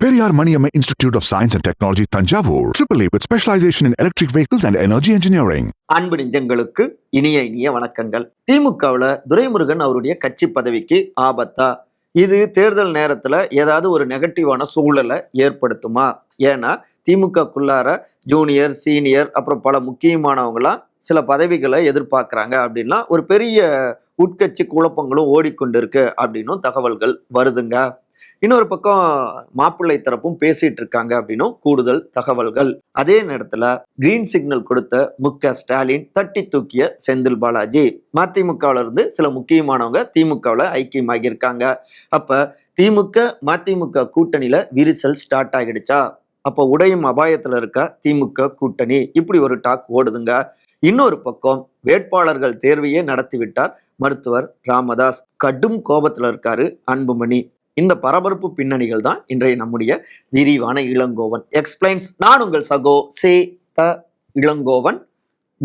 Periyar Maniamma Institute of Science and Technology, Tanjavur. AAA with specialization in electric vehicles and energy engineering. அன்பு நெஞ்சங்களுக்கு இனிய இனிய வணக்கங்கள் திமுகவில் துரைமுருகன் அவருடைய கட்சி பதவிக்கு ஆபத்தா இது தேர்தல் நேரத்தில் ஏதாவது ஒரு நெகட்டிவான சூழலை ஏற்படுத்துமா ஏன்னா திமுகக்குள்ளார ஜூனியர் சீனியர் அப்புறம் பல முக்கியமானவங்களாம் சில பதவிகளை எதிர்பார்க்குறாங்க அப்படின்னா ஒரு பெரிய உட்கட்சி குழப்பங்களும் ஓடிக்கொண்டிருக்கு அப்படின்னும் தகவல்கள் வருதுங்க இன்னொரு பக்கம் மாப்பிள்ளை தரப்பும் பேசிட்டு இருக்காங்க அப்படின்னும் கூடுதல் தகவல்கள். அதே நேரத்துல கிரீன் சிக்னல் கொடுத்த மு க ஸ்டாலின் தட்டி தூக்கிய செந்தில் பாலாஜி. மதிமுகவுல இருந்து சில முக்கியமானவங்க திமுகவுல ஐக்கியமாகி இருக்காங்க அப்ப திமுக மதிமுக கூட்டணியில விரிசல் ஸ்டார்ட் ஆகிடுச்சா? அப்ப உடையும் அபாயத்துல இருக்க திமுக கூட்டணி இப்படி ஒரு டாக் ஓடுதுங்க. இன்னொரு பக்கம் வேட்பாளர்கள் தேர்வையே நடத்திவிட்டார் மருத்துவர் ராமதாஸ். கடும் கோபத்துல இருக்காரு அன்புமணி. இந்த பரபரப்பு பின்னணிகள் தான் இன்றைய நம்முடைய விரிவான இளங்கோவன். எக்ஸ்பிளைன்ஸ் நான் உங்கள் சகோ சே த இளங்கோவன்.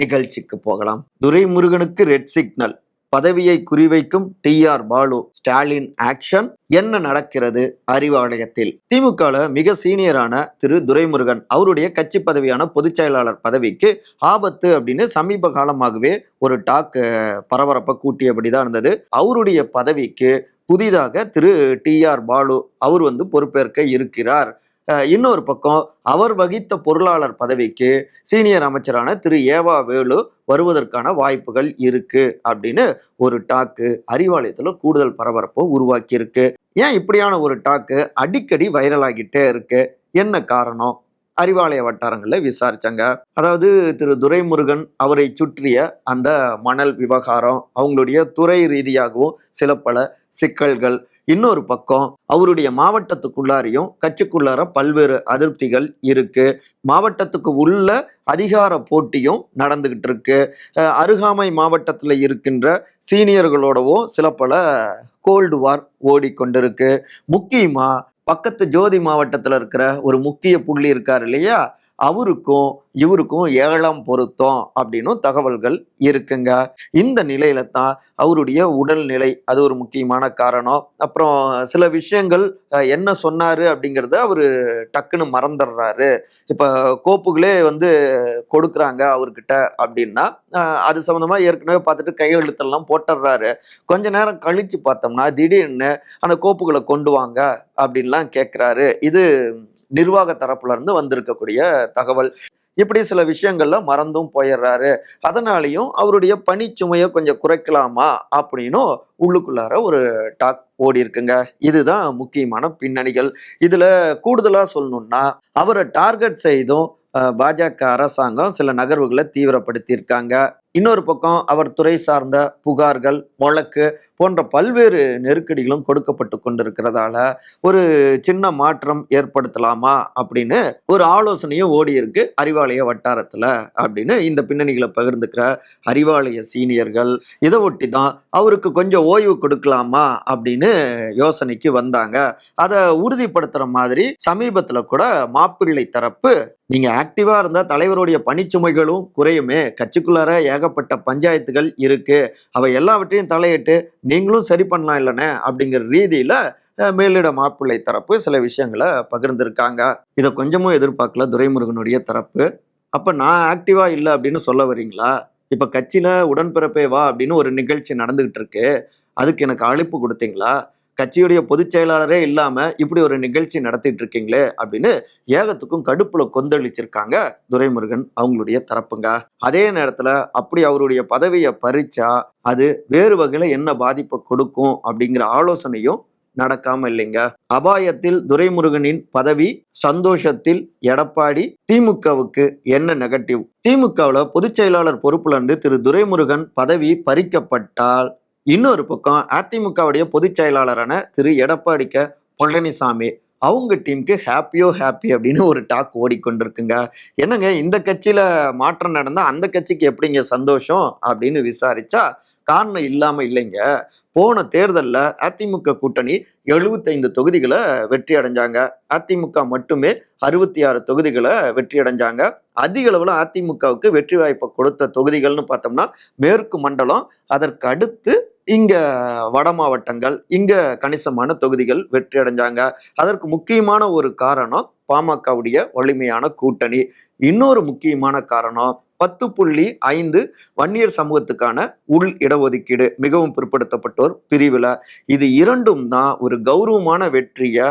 நிகழ்ச்சிக்கு போகலாம். துரைமுருகனுக்கு ரெட் சிக்னல் பதவியை குறிவைக்கும் T R Balu Stalin action என்ன நடக்கிறது? அறிவாலயத்தில் திமுகல மிக சீனியரான திரு துரைமுருகன் அவருடைய கட்சி பதவியான பொதுச் செயலாளர் பதவிக்கு ஆபத்து அப்படின்னு சமீப காலமாகவே ஒரு டாக் பரபரப்பை கூட்டியபடி தான் இருந்தது. அவருடைய பதவிக்கு புதிதாக திரு டி ஆர் பாலு அவர் வந்து பொறுப்பேற்க இருக்கிறார். இன்னொரு பக்கம் அவர் வகித்த பொருளாளர் பதவிக்கு சீனியர் அமைச்சரான திரு ஏவா வேலு வருவதற்கான வாய்ப்புகள் இருக்கு அப்படின்னு ஒரு டாக்கு அறிவாலயத்தில் கூடுதல் பரபரப்பை உருவாக்கி இருக்கு ஏன் இப்படியான ஒரு டாக்கு அடிக்கடி வைரல் ஆகிட்டே இருக்கு? என்ன காரணம்? அறிவாலய வட்டாரங்களில் விசாரிச்சாங்க. அதாவது திரு துரைமுருகன் அவரை சுற்றிய அந்த மணல் விவகாரம் அவங்களுடைய துறை ரீதியாகவும் சில பல சிக்கல்கள். இன்னொரு பக்கம் அவருடைய மாவட்டத்துக்குள்ளாரையும் கட்சிக்குள்ளார பல்வேறு அதிருப்திகள் இருக்கு. மாவட்டத்துக்கு உள்ள அதிகார போட்டியும் நடந்துகிட்டு இருக்கு அருகாமை மாவட்டத்தில் இருக்கின்ற சீனியர்களோடவும் சில பல கோல்டு வார் ஓடிக்கொண்டிருக்கு. முக்கியமாக பக்கத்து ஜோதி மாவட்டத்தில் இருக்கிற ஒரு முக்கிய புள்ளி இருக்கார் இல்லையா? அவருக்கும் இவருக்கும் ஏழாம் பொருத்தம் அப்படின்னும் தகவல்கள் இருக்குங்க. இந்த நிலையில தான் அவருடைய உடல்நிலை அது ஒரு முக்கியமான காரணம். அப்புறம் சில விஷயங்கள் என்ன சொன்னாரு அப்படிங்கிறத அவரு டக்குன்னு மறந்துடுறாரு. இப்போ கோப்புகளே வந்து கொடுக்குறாங்க அவர்கிட்ட அப்படின்னா அது சம்மந்தமா ஏற்கனவே பார்த்துட்டு கையெழுத்தெல்லாம் போட்டுடுறாரு. கொஞ்ச நேரம் கழிச்சு பார்த்தோம்னா திடீர்னு அந்த கோப்புகளை கொண்டு வாங்க அப்படின்லாம் கேட்குறாரு இது நிர்வாக தரப்புலேருந்து வந்திருக்கக்கூடிய தகவல். இப்படி சில விஷயங்கள்ல மறந்தும் போயிடுறாரு. அதனாலையும் அவருடைய பணிச்சுமையை கொஞ்சம் குறைக்கலாமா அப்படின்னும் உள்ளுக்குள்ளார ஒரு டாக் ஓடி இருக்குங்க. இதுதான் முக்கியமான பின்னணிகள். இதுல கூடுதலா சொல்லணும்னா அவரை டார்கெட் செய்தும் பாஜக அரசாங்கம் சில நகர்வுகளை தீவிரப்படுத்தியிருக்காங்க. இன்னொரு பக்கம் அவர் துறை சார்ந்த புகார்கள் வழக்கு போன்ற பல்வேறு நெருக்கடிகளும் கொடுக்கப்பட்டு கொண்டிருக்கிறதால ஒரு சின்ன மாற்றம் ஏற்படுத்தலாமா அப்படின்னு ஒரு ஆலோசனையும் ஓடி இருக்கு அறிவாலய வட்டாரத்தில் அப்படின்னு இந்த பின்னணிகளை பகிர்ந்துக்கிற அறிவாலய சீனியர்கள் இதை ஒட்டி தான் அவருக்கு கொஞ்சம் ஓய்வு கொடுக்கலாமா அப்படின்னு யோசனைக்கு வந்தாங்க. அதை உறுதிப்படுத்துற மாதிரி சமீபத்தில் கூட மாப்பிள்ளை தரப்பு நீங்கள் ஆக்டிவாக இருந்தால் தலைவருடைய பணிச்சுமைகளும் குறையுமே. கட்சிக்குள்ளார ஏகப்பட்ட பஞ்சாயத்துகள் இருக்குது அவை எல்லாவற்றையும் தலையிட்டு நீங்களும் சரி பண்ணலாம் இல்லைனே அப்படிங்கிற ரீதியில் மேலிட மாப்பிள்ளை தரப்பு சில விஷயங்களை பகிர்ந்திருக்காங்க. இதை கொஞ்சமும் எதிர்பார்க்கல. துரைமுருகனுடைய தரப்பு. அப்போ நான் ஆக்டிவாக இல்லை அப்படின்னு சொல்ல வரீங்களா இப்போ கட்சியில் உடன்பிறப்பே வா அப்படின்னு ஒரு நிகழ்ச்சி நடந்துக்கிட்டு இருக்கு. அதுக்கு எனக்கு அழைப்பு கொடுத்தீங்களா? கட்சியுடைய பொதுச் செயலாளரே இல்லாம இப்படி ஒரு நிகழ்ச்சி நடத்திட்டு இருக்கீங்களே அப்படின்னு ஏகத்துக்கும் கடுப்புல கொந்தளிச்சிருக்காங்க துரைமுருகன் அவங்களுடைய தரப்புங்க. அதே நேரத்துல அப்படி அவருடைய பதவியை பறிச்சா அது வேறு வகையில என்ன பாதிப்பை கொடுக்கும் அப்படிங்கிற ஆலோசனையும் நடக்காம இல்லைங்க. அபாயத்தில் துரைமுருகனின் பதவி சந்தோஷத்தில் எடப்பாடி திமுகவுக்கு என்ன நெகட்டிவ் திமுகவில் பொதுச் செயலாளர் பொறுப்புல இருந்து திரு துரைமுருகன் பதவி பறிக்கப்பட்டால் இன்னொரு பக்கம் அதிமுகவுடைய பொதுச் செயலாளரான திரு எடப்பாடி க. பழனிசாமி அவங்க டீமுக்கு ஹாப்பியோ ஹாப்பி அப்படின்னு ஒரு டாக் ஓடிக்கொண்டிருக்குங்க. என்னங்க இந்த கட்சியில மாற்றம் நடந்தால் அந்த கட்சிக்கு எப்படிங்க சந்தோஷம் அப்படின்னு விசாரிச்சா காரணம் இல்லாம இல்லைங்க. போன தேர்தலில் அதிமுக கூட்டணி எழுபத்தைந்து தொகுதிகளை வெற்றி அடைஞ்சாங்க. அதிமுக மட்டுமே அறுபத்தி ஆறு தொகுதிகளை வெற்றி அடைஞ்சாங்க. அதிக அளவில் அதிமுகவுக்கு வெற்றி வாய்ப்பை கொடுத்த தொகுதிகள்னு பார்த்தோம்னா மேற்கு மண்டலம் அதற்கு அடுத்து இங்க வட மாவட்டங்கள் இங்க கணிசமான தொகுதிகள் வெற்றி அடைஞ்சாங்க. அதற்கு முக்கியமான ஒரு காரணம் பாமகவுடைய வலிமையான கூட்டணி. இன்னொரு முக்கியமான காரணம் பத்து புள்ளி ஐந்து வன்னியர் சமூகத்துக்கான உள் இடஒதுக்கீடு மிகவும் பிற்படுத்தப்பட்டோர் பிரிவில். இது இரண்டும் தான் ஒரு கௌரவமான வெற்றியை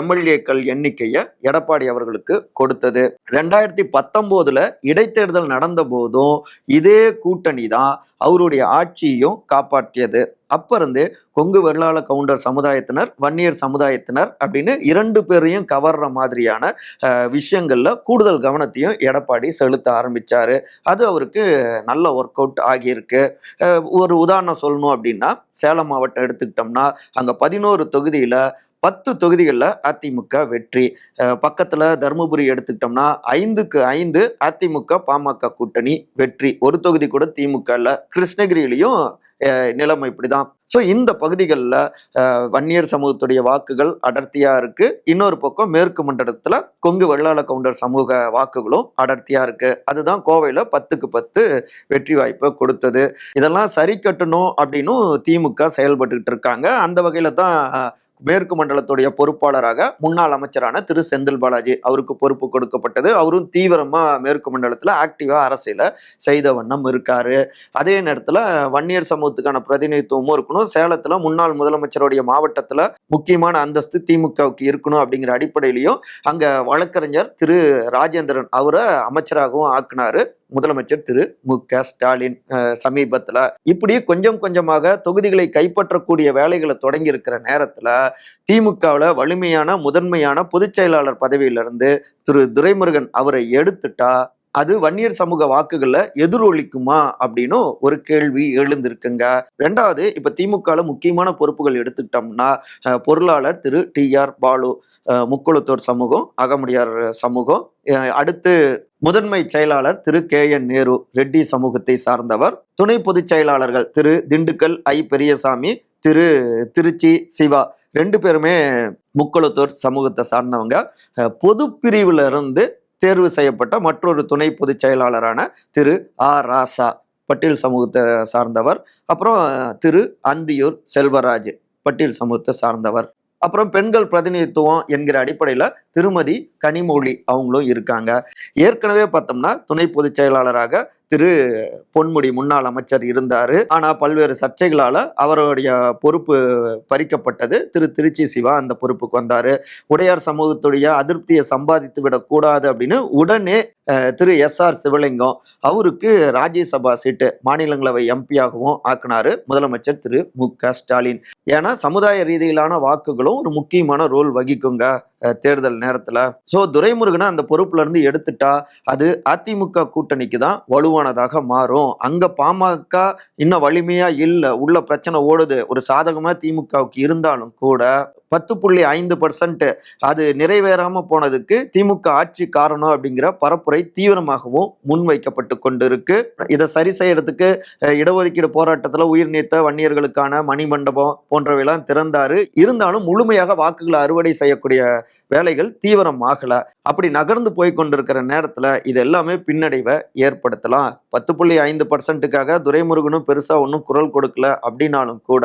எம்எல்ஏக்கள் எண்ணிக்கையை எடப்பாடி அவர்களுக்கு கொடுத்தது. ரெண்டாயிரத்தி பத்தொம்போதுல இடைத்தேர்தல் நடந்த போதும் இதே கூட்டணி தான் அவருடைய ஆட்சியையும் காப்பாற்றியது. அப்ப இருந்து கொங்கு வெள்ளாள கவுண்டர் சமுதாயத்தினர் வன்னியர் சமுதாயத்தினர் அப்படின்னு இரண்டு பேரையும் கவர்ற மாதிரியான விஷயங்கள்ல கூடுதல் கவனத்தையும் எடப்பாடி செலுத்த ஆரம்பிச்சாரு. அது அவருக்கு நல்ல ஒர்க் அவுட் ஆகியிருக்கு. ஒரு உதாரணம் சொல்லணும் அப்படின்னா சேலம் மாவட்டம் எடுத்துக்கிட்டோம்னா அங்க பதினோரு தொகுதியில பத்து தொகுதிகளில் அதிமுக வெற்றி. பக்கத்தில் தருமபுரி எடுத்துக்கிட்டோம்னா ஐந்துக்கு ஐந்து அதிமுக பாமக கூட்டணி வெற்றி. ஒரு தொகுதி கூட திமுக இல்லை. கிருஷ்ணகிரியிலையும் நிலைமை நிலைமை இப்படிதான். ஸோ இந்த பகுதிகளில் வன்னியர் சமூகத்துடைய வாக்குகள் அடர்த்தியாக இருக்குது இன்னொரு பக்கம் மேற்கு மண்டலத்தில் கொங்கு வெள்ளாள கவுண்டர் சமூக வாக்குகளும் அடர்த்தியாக இருக்குது அதுதான் கோவையில் பத்துக்கு பத்து வெற்றி வாய்ப்பை கொடுத்தது. இதெல்லாம் சரி கட்டணும் அப்படின்னும் திமுக செயல்பட்டுக்கிட்டு இருக்காங்க. அந்த வகையில் தான் மேற்கு மண்டலத்துடைய பொறுப்பாளராக முன்னாள் அமைச்சரான திரு செந்தில் பாலாஜி அவருக்கு பொறுப்பு கொடுக்கப்பட்டது. அவரும் தீவிரமாக மேற்கு மண்டலத்தில் ஆக்டிவாக அரசியல செய்த வண்ணம் இருக்காரு. அதே நேரத்தில் வன்னியர் சமூகத்துக்கான பிரதிநிதித்துவமும் இருக்கணும். சேலத்தில் முன்னாள் முதலமைச்சருடைய மாவட்டத்தில் முக்கியமான அந்தஸ்து திமுகவுக்கு இருக்கணும் அப்படிங்கிற அடிப்படையிலையும் அங்கே வழக்கறிஞர் திரு ராஜேந்திரன் அவரை அமைச்சராகவும் ஆக்குனாரு. முதலமைச்சர் திரு மு க ஸ்டாலின் சமீபத்தில் இப்படி கொஞ்சம் கொஞ்சமாக தொகுதிகளை கைப்பற்றக்கூடிய வேலைகளை தொடங்கி இருக்கிற திமுகவில் வலிமையான முதன்மையான பொதுச் செயலாளர் பதவியிலிருந்து திரு துரைமுருகன் அவரை எடுத்துட்டா அது வன்னியர் சமூக வாக்குகளை எதிரொலிக்குமா அப்படின்னும் ஒரு கேள்வி எழுந்திருக்குங்க. ரெண்டாவது இப்ப திமுகல முக்கியமான பொறுப்புகள் எடுத்துக்கிட்டோம்னா பொருளாளர் திரு டி ஆர் பாலு முக்குளத்தூர் சமூகம் அகமுடியார் சமூகம் அடுத்து முதன்மை செயலாளர் திரு கே என் நேரு ரெட்டி சமூகத்தை சார்ந்தவர். துணை பொதுச் செயலாளர்கள் திரு திண்டுக்கல் ஐ பெரியசாமி திரு திருச்சி சிவா. ரெண்டு பேருமே முக்குளத்தூர் சமூகத்தை சார்ந்தவங்க. பொது பிரிவுல இருந்து தேர்வு செய்யப்பட்ட மற்றொரு துணை பொதுச் செயலாளரான திரு ஆ. ராசா பட்டியல் சமூகத்தை சார்ந்தவர். அப்புறம் திரு அந்தியூர் செல்வராஜ் பட்டியல் சமூகத்தை சார்ந்தவர். அப்புறம் பெண்கள் பிரதிநிதித்துவம் என்கிற அடிப்படையில் திருமதி கனிமொழி அவங்களும் இருக்காங்க. ஏற்கனவே பார்த்தோம்னா துணை பொதுச் செயலாளராக திரு பொன்முடி முன்னாள் அமைச்சர் இருந்தார். ஆனால் பல்வேறு சர்ச்சைகளால் அவருடைய பொறுப்பு பறிக்கப்பட்டது. திரு திருச்சி சிவா அந்த பொறுப்புக்கு வந்தார். உடையார் சமூகத்துடைய அதிருப்தியை சம்பாதித்து விடக்கூடாது அப்படின்னு உடனே திரு எஸ் ஆர் சிவலிங்கம் அவருக்கு ராஜ்யசபா சீட்டு மாநிலங்களவை எம்பியாகவும் ஆக்குனாரு. முதலமைச்சர் திரு மு க ஸ்டாலின். ஏன்னா சமுதாய ரீதியிலான வாக்குகளும் ஒரு முக்கியமான ரோல் வகிக்குங்க. தேர்தல் நேரத்தில். ஸோ துரைமுருகனை அந்த பொறுப்புலேருந்து எடுத்துட்டா அது அதிமுக கூட்டணிக்கு தான் வலுவானதாக மாறும். அங்கே பாமக இன்னும் வலிமையாக இல்லை உள்ள பிரச்சனை ஓடுது. ஒரு சாதகமாக திமுகவுக்கு இருந்தாலும் கூட பத்து புள்ளி ஐந்து பர்சன்ட் அது நிறைவேறாமல் போனதுக்கு திமுக ஆட்சி காரணம் அப்படிங்கிற பரப்புரை தீவிரமாகவும் முன்வைக்கப்பட்டு கொண்டு இருக்கு இதை சரி செய்யறதுக்கு இடஒதுக்கீடு போராட்டத்தில் உயிர் நீத்த வன்னியர்களுக்கான மணிமண்டபம் போன்றவையெல்லாம் திறந்தாரு. இருந்தாலும் முழுமையாக வாக்குகளை அறுவடை செய்யக்கூடிய வேலைகள் தீவிரம் ஆகல அப்படி நகர்ந்து போய் கொண்டிருக்கிற நேரத்துல இது எல்லாமே பின்னடைவை ஏற்படுத்தலாம். பத்து புள்ளி ஐந்து பர்சன்ட்டுக்காக துரைமுருகனும் பெருசா ஒன்றும் குரல் கொடுக்கல அப்படின்னாலும் கூட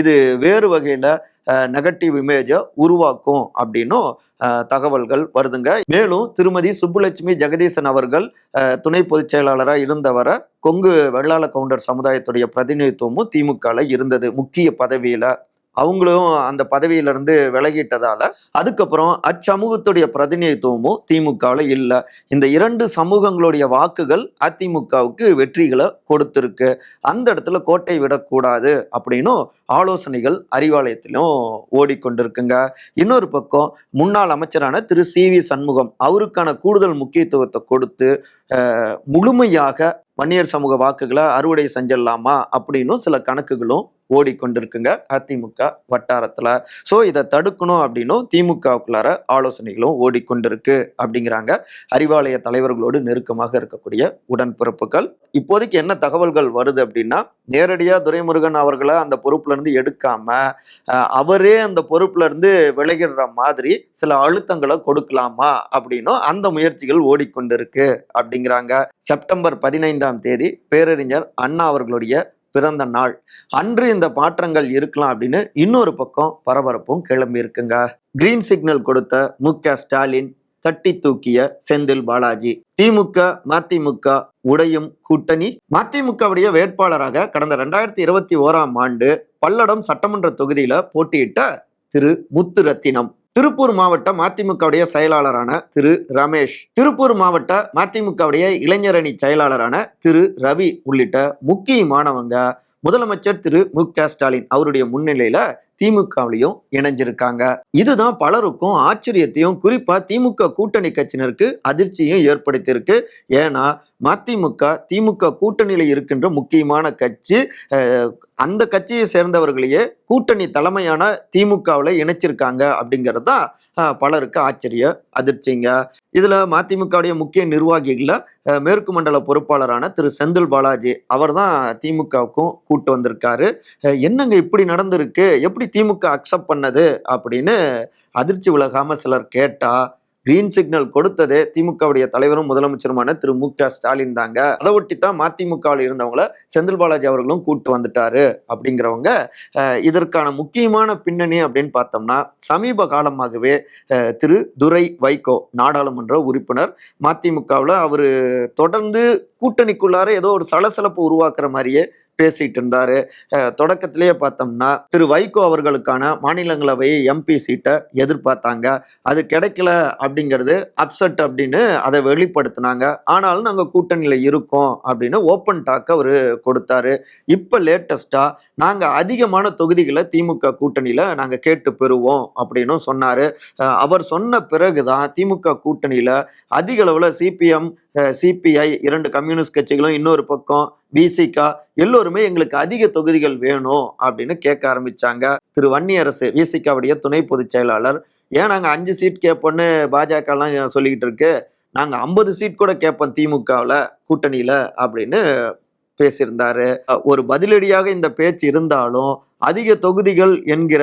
இது வேறு வகையில நெகட்டிவ் இமேஜை உருவாக்கும் அப்படின்னும் தகவல்கள் வருதுங்க. மேலும் திருமதி சுப்புலட்சுமி ஜெகதீசன் அவர்கள் துணை பொதுச் செயலாளராக இருந்தவரை கொங்கு வெள்ளாள கவுண்டர் சமுதாயத்துடைய பிரதிநிதித்துவமும் திமுகல இருந்தது. முக்கிய பதவியில அவங்களும் அந்த பதவியிலிருந்து விலகிட்டதால அதுக்கப்புறம் அச்சமூகத்துடைய பிரதிநிதித்துவமும் திமுகவில் இல்லை. இந்த இரண்டு சமூகங்களுடைய வாக்குகள் அதிமுகவுக்கு வெற்றிகளை கொடுத்துருக்கு. அந்த இடத்துல கோட்டை விடக்கூடாது அப்படின்னும் ஆலோசனைகள் அறிவாலயத்திலும் ஓடிக்கொண்டிருக்குங்க. இன்னொரு பக்கம் முன்னாள் அமைச்சரான திரு. சி. வி. சண்முகம் அவருக்கான கூடுதல் முக்கியத்துவத்தை கொடுத்து முழுமையாக வன்னியர் சமூக வாக்குகளை அறுவடை செஞ்சிடலாமா அப்படின்னும் சில கணக்குகளும் ஓடிக்கொண்டிருக்குங்க. அதிமுக வட்டாரத்தில். ஸோ இதை தடுக்கணும் அப்படின்னும் திமுகவுக்குள்ளார ஆலோசனைகளும் ஓடிக்கொண்டிருக்கு அப்படிங்கிறாங்க. அறிவாலய தலைவர்களோடு நெருக்கமாக இருக்கக்கூடிய உடன்பிறப்புகள். இப்போதைக்கு என்ன தகவல்கள் வருது அப்படின்னா நேரடியாக துரைமுருகன் அவர்களை அந்த பொறுப்புலேருந்து எடுக்காம அவரே அந்த பொறுப்புலேருந்து விலகிடுற மாதிரி சில அழுத்தங்களை கொடுக்கலாமா அப்படின்னும் அந்த முயற்சிகள் ஓடிக்கொண்டிருக்கு அப்படிங்கிறாங்க. செப்டம்பர் பதினைந்தாம் தேதி பேரறிஞர் அண்ணா அவர்களுடைய பிறந்த நாள். அன்று இந்த மாற்றங்கள் இருக்கலாம் அப்படின்னு இன்னொரு பக்கம் பரபரப்பும் கிளம்பி இருக்குங்க. கிரீன் சிக்னல் கொடுத்த மு ஸ்டாலின் தட்டி தூக்கிய செந்தில் பாலாஜி. திமுக மதிமுக உடையும் கூட்டணி. மதிமுகவுடைய வேட்பாளராக கடந்த ரெண்டாயிரத்தி இருபத்தி ஓராம் ஆண்டு பல்லடம் சட்டமன்ற தொகுதியில போட்டியிட்ட திரு முத்துரத்தினம். திருப்பூர் மாவட்ட மதிமுகவுடைய செயலாளரான திரு ரமேஷ் திருப்பூர் மாவட்ட மதிமுகவுடைய இளைஞரணி செயலாளரான திரு ரவி உள்ளிட்ட முக்கியமானவங்க முதலமைச்சர் திரு மு க ஸ்டாலின் அவருடைய முன்னிலையில திமுகவிலையும் இணைஞ்சிருக்காங்க. இதுதான் பலருக்கும் ஆச்சரியத்தையும் குறிப்பா திமுக கூட்டணி கட்சியினருக்கு அதிர்ச்சியும் ஏற்படுத்தியிருக்கு. ஏன்னா மதிமுக திமுக கூட்டணியில இருக்கின்ற முக்கியமான கட்சி அந்த கட்சியை சேர்ந்தவர்களையே கூட்டணி தலைமையான திமுகவில் இணைச்சிருக்காங்க அப்படிங்கிறது தான் பலருக்கு ஆச்சரிய அதிர்ச்சிங்க. இதில் மதிமுகவுடைய முக்கிய நிர்வாகிகளில் மேற்கு மண்டல பொறுப்பாளரான திரு. செந்தில் பாலாஜி அவர் தான் திமுகவுக்கும் கூட்டு வந்திருக்காரு. என்னங்க இப்படி நடந்திருக்கு? எப்படி திமுக அக்செப்ட் பண்ணது அப்படின்னு அதிர்ச்சி விலகாம சிலர் கேட்டா கிரீன் சிக்னல் கொடுத்தது திமுகவுடைய தலைவரும் முதலமைச்சருமான திரு. மு. க. ஸ்டாலின் தாங்க. அதை ஒட்டி தான் மதிமுகவில் இருந்தவங்கள செந்தில் பாலாஜி அவர்களும் கூட்டு வந்துட்டாரு அப்படிங்கிறவங்க அஹ், இதற்கான முக்கியமான பின்னணி அப்படின்னு பார்த்தோம்னா சமீப காலமாகவே அஹ், திரு. துரை வைகோ நாடாளுமன்ற உறுப்பினர் மதிமுகவில் அவர் தொடர்ந்து கூட்டணிக்குள்ளார ஏதோ ஒரு சலசலப்பு உருவாக்குற மாதிரியே பேசிட்டு இருந்தார் தொடக்கத்திலேயே பார்த்தோம்னா திரு வைகோ அவர்களுக்கான மாநிலங்களவை எம்பி சீட்டை எதிர்பார்த்தாங்க. அது கிடைக்கல அப்படிங்கிறது அப்செட் அப்படின்னு அதை வெளிப்படுத்தினாங்க. ஆனாலும் நாங்கள் கூட்டணியில் இருக்கோம் அப்படின்னு ஓப்பன் டாக் அவர் கொடுத்தாரு. இப்போ லேட்டஸ்ட்டாக நாங்கள் அதிகமான தொகுதிகளை திமுக கூட்டணியில் நாங்கள் கேட்டு பெறுவோம் அப்படின்னும் சொன்னார். அவர் சொன்ன பிறகு தான் திமுக கூட்டணியில் அதிக அளவில் சிபிஎம் சிபிஐ இரண்டு கம்யூனிஸ்ட் கட்சிகளும் இன்னொரு பக்கம் விசிகா எல்லோருமே எங்களுக்கு அதிக தொகுதிகள் வேணும் அப்படின்னு கேட்க ஆரம்பிச்சாங்க. திரு வன்னியரசு விசிகாவுடைய துணை பொதுச் செயலாளர். ஏன் நாங்கள் அஞ்சு சீட் கேட்போன்னு பாஜகலாம் சொல்லிக்கிட்டு இருக்கு? நாங்கள் ஐம்பது சீட் கூட கேட்போம் திமுகவில் கூட்டணியில் அப்படின்னு பேசியிருந்தாரு. ஒரு பதிலடியாக இந்த பேச்சு இருந்தாலும் அதிக தொகுதிகள் என்கிற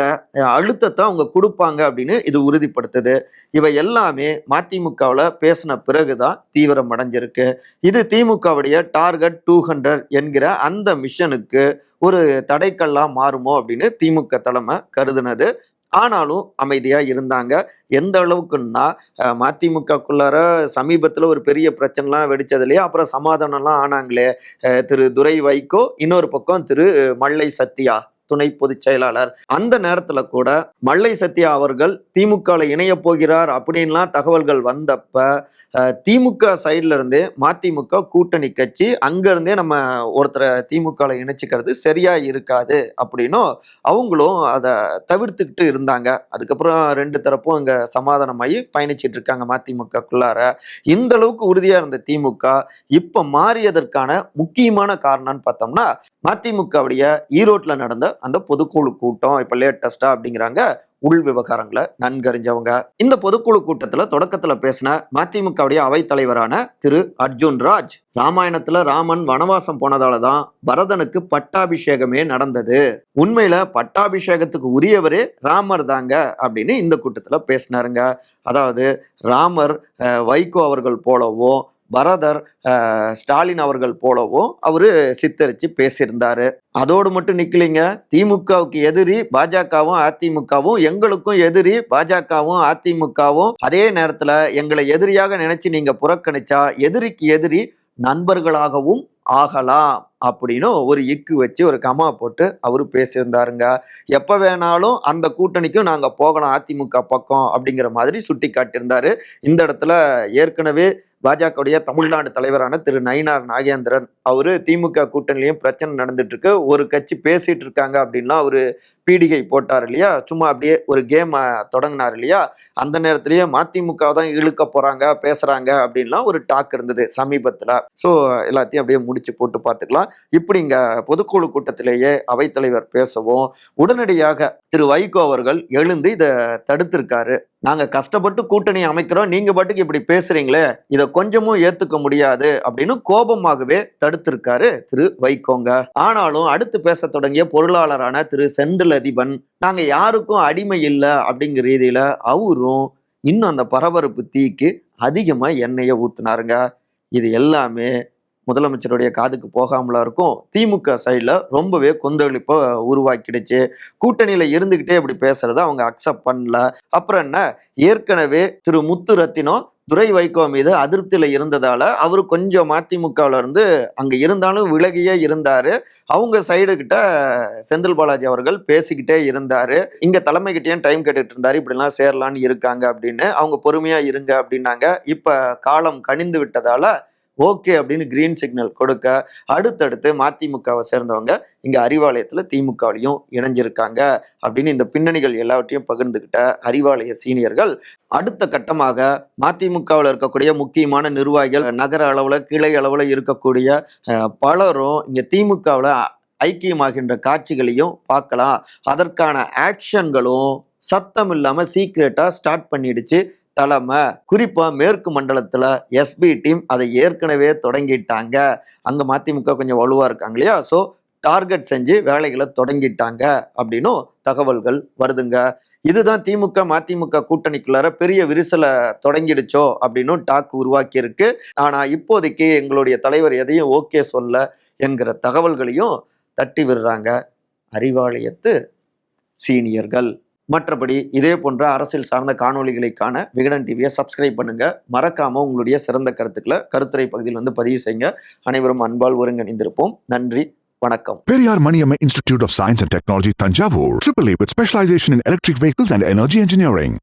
அழுத்தத்தை அவங்க கொடுப்பாங்க அப்படின்னு இது உறுதிப்படுத்துது. இவை எல்லாமே மதிமுகவில் பேசின பிறகுதான் தீவிரம் அடைஞ்சிருக்கு. இது திமுகவுடைய டார்கெட் டூ ஹண்ட்ரட் என்கிற அந்த மிஷனுக்கு ஒரு தடைக்கல்லாக மாறுமோ அப்படின்னு திமுக தலைமை கருதுனது. ஆனாலும் அமைதியாக இருந்தாங்க. எந்த அளவுக்குன்னா மதிமுகக்குள்ளார சமீபத்தில் ஒரு பெரிய பிரச்சனைலாம் வெடிச்சது இல்லையா அப்புறம் சமாதானம்லாம் ஆனாங்களே திரு துரை வைகோ இன்னொரு பக்கம் திரு மல்லை சத்யா. துணை பொதுச் செயலாளர். அந்த நேரத்துல கூட மல்லை சத்யா அவர்கள் திமுகவில் இணைய போகிறார் அப்படின்லாம் தகவல்கள் வந்தப்ப திமுக சைட்ல இருந்தே மதிமுக கூட்டணி கட்சி அங்க இருந்தே நம்ம ஒருத்தரை திமுகவில் இணைச்சிக்கிறது சரியா இருக்காது அப்படின்னும் அவங்களும் அதை தவிர்த்துக்கிட்டு இருந்தாங்க. அதுக்கப்புறம் ரெண்டு தரப்பும் அங்க சமாதானமாகி பயணிச்சிட்டு இருக்காங்க மதிமுகக்குள்ளார. இந்த அளவுக்கு உறுதியா இருந்த திமுக இப்ப மாறியதற்கான முக்கியமான காரணம்னு பார்த்தோம்னா மதிமுகவுடைய ஈரோட்டில் நடந்த அந்த பொதுக்குழு கூட்டம் இப்போ லேட்டஸ்டா அப்படிங்கிறாங்க உள் விவகாரங்களை நன்கறிஞ்சவங்க. இந்த பொதுக்குழு கூட்டத்துல தொடக்கத்துல பேசின மதிமுகவுடைய அவைத்தலைவரான திரு அர்ஜுன் ராஜ் ராமாயணத்துல ராமன் வனவாசம் போனதாலதான் பரதனுக்கு பட்டாபிஷேகமே நடந்தது. உண்மையில பட்டாபிஷேகத்துக்கு உரியவரே ராமர் தாங்க அப்படின்னு இந்த கூட்டத்துல பேசினாருங்க. அதாவது ராமர் வைகோ அவர்கள் போலவும் பரதர் ஸ்டாலின் அவர்கள் போலவும் அவர் சித்தரித்து பேசியிருந்தார். அதோடு மட்டும் நிற்கலைங்க திமுகவுக்கு எதிரி பாஜகவும் அதிமுகவும் எங்களுக்கும் எதிரி பாஜகவும் அதிமுகவும் அதே நேரத்தில் எங்களை எதிரியாக நினச்சி நீங்கள் புறக்கணிச்சா எதிரிக்கு எதிரி நண்பர்களாகவும் ஆகலாம் அப்படின்னு ஒரு இக்கு வச்சு ஒரு கமா போட்டு அவர் பேசியிருந்தாருங்க. எப்போ வேணாலும் அந்த கூட்டணிக்கும் நாங்கள் போகலாம் அதிமுக பக்கம் அப்படிங்கிற மாதிரி சுட்டி காட்டியிருந்தாரு இந்த இடத்துல ஏற்கனவே பாஜகவுடைய தமிழ்நாடு தலைவரான திரு நயினார் நாகேந்திரன். அவரு திமுக கூட்டணிலையும் பிரச்சனை நடந்துட்டு இருக்கு ஒரு கட்சி பேசிட்டு இருக்காங்க அப்படின்னா அவரு பீடிகை போட்டார் இல்லையா? சும்மா அப்படியே ஒரு கேம் தொடங்கினார் இல்லையா? அந்த நேரத்திலேயே மதிமுக தான் இழுக்க போறாங்க பேசுறாங்க அப்படின்லாம் ஒரு டாக் இருந்தது சமீபத்தில். ஸோ எல்லாத்தையும் அப்படியே முடிச்சு போட்டு பார்த்துக்கலாம். இப்படி இங்க பொதுக்குழு கூட்டத்திலேயே அவைத்தலைவர் பேசவும் உடனடியாக திரு வைகோ அவர்கள் எழுந்து இதை தடுத்திருக்காரு. நாங்க கஷ்டப்பட்டு கூட்டணி அமைக்கிறோம் நீங்க பாட்டுக்கு இப்படி பேசுறீங்களே இதை கொஞ்சமும் ஏத்துக்க முடியாது அப்படின்னு கோபமாகவே தடுத்திருக்காரு திரு வைகோங்க. ஆனாலும் அடுத்து பேச தொடங்கிய பொருளாளரான திரு செந்தில் அதிபன் நாங்க யாருக்கும் அடிமை இல்லை அப்படிங்கிற ரீதியில அவரும் இன்னும் அந்த பரபரப்பு தீக்கு அதிகமா எண்ணெயை ஊத்துனாருங்க. இது எல்லாமே முதலமைச்சருடைய காதுக்கு போகாமலா இருக்கும். திமுக சைடில் ரொம்பவே கொந்தளிப்பை உருவாக்கிடுச்சு. கூட்டணியில் இருந்துகிட்டே இப்படி பேசுறத அவங்க அக்செப்ட் பண்ணல. அப்புறம் என்ன? ஏற்கனவே திரு முத்து ரத்தினம் துரை வைகோ மீது அதிருப்தியில் இருந்ததால அவர் கொஞ்சம் மதிமுகவுல இருந்து இருந்தாலும் விலகியே இருந்தார். அவங்க சைடு கிட்ட செந்தில் பாலாஜி அவர்கள் பேசிக்கிட்டே இருந்தார். இங்கே தலைமை கிட்டேயும் டைம் கேட்டுட்டு இருந்தார். இப்படிலாம் சேரலான்னு இருக்காங்க அப்படின்னு. அவங்க பொறுமையாக இருங்க அப்படின்னாங்க. இப்போ காலம் கனிந்து விட்டதால ஓகே அப்படின்னு கிரீன் சிக்னல் கொடுக்க அடுத்தடுத்து மதிமுகவை சேர்ந்தவங்க இங்கே அறிவாலயத்தில் திமுகவிலையும் இணைஞ்சிருக்காங்க அப்படின்னு இந்த பின்னணிகள் எல்லாவற்றையும் பகிர்ந்துக்கிட்ட அறிவாலய சீனியர்கள் அடுத்த கட்டமாக மதிமுகவில் இருக்கக்கூடிய முக்கியமான நிர்வாகிகள் நகர அளவில் கிளை அளவில் இருக்கக்கூடிய பலரும் இங்கே திமுகவில் ஐக்கியமாகின்ற காட்சிகளையும் பார்க்கலாம். அதற்கான ஆக்ஷன்களும் சத்தம் இல்லாமல் சீக்ரெட்டாக ஸ்டார்ட் பண்ணிடுச்சு. தலைமை குறிப்பாக மேற்கு மண்டலத்தில் எஸ்பி டீம் அதை ஏற்கனவே தொடங்கிட்டாங்க. அங்கே மதிமுக கொஞ்சம் வலுவாக இருக்காங்க இல்லையா? ஸோ டார்கெட் செஞ்சு வேலைகளை தொடங்கிட்டாங்க அப்படின்னும் தகவல்கள் வருதுங்க. இதுதான் திமுக மதிமுக கூட்டணிக்குள்ளார பெரிய விரிசலை தொடங்கிடுச்சோ அப்படின்னும் டாக் உருவாக்கியிருக்கு. ஆனால் இப்போதைக்கு எங்களுடைய தலைவர் எதையும் ஓகே சொல்ல என்கிற தகவல்களையும் தட்டி விடுறாங்க அறிவாலயத்து சீனியர்கள். மற்றபடி இதே போன்ற அரசியல் சார்ந்த காணொலிகளுக்கான விகடன் டிவியை சப்ஸ்கிரைப் பண்ணுங்க. மறக்காம உங்களுடைய சிறந்த கருத்துக்களை கருத்துரை பகுதியில் வந்து பதிவு செய்யுங்க. அனைவரும் அன்பால் ஒருங்கிணைந்திருப்போம். நன்றி வணக்கம். Periyar institute of science and technology Thanjavur triple A with specialisation in electric vehicles and energy engineering